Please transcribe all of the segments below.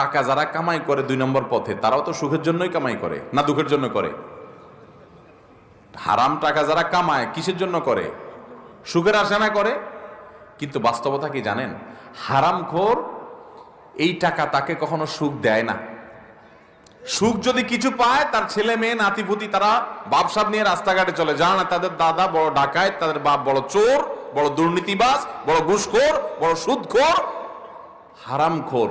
টাকা যারা কামাই করে দুই নম্বর পথে, তারাও তো সুখের জন্যই কামাই করে, না দুঃখের জন্য করে? হারাম টাকা যারা কামায়, কিসের জন্য করে? সুখের আশা করে? কিন্তু বাস্তবতা কি জানেন? হারামখোর এই টাকা তাকে কখনো সুখ দেয় না। সুখ যদি কিছু পায়, তার ছেলে মেয়ে নাতিপুতি তারা বাপসাপ নিয়ে রাস্তাঘাটে চলে জানা না, তাদের দাদা বড় ডাকায়, তাদের বাপ বড় চোর, বড় দুর্নীতিবাস বড় ঘুষখোর, বড় সুদখোর। হারামখোর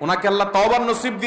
ওনাকে আল্লাহ তওবার নসিব দিয়ে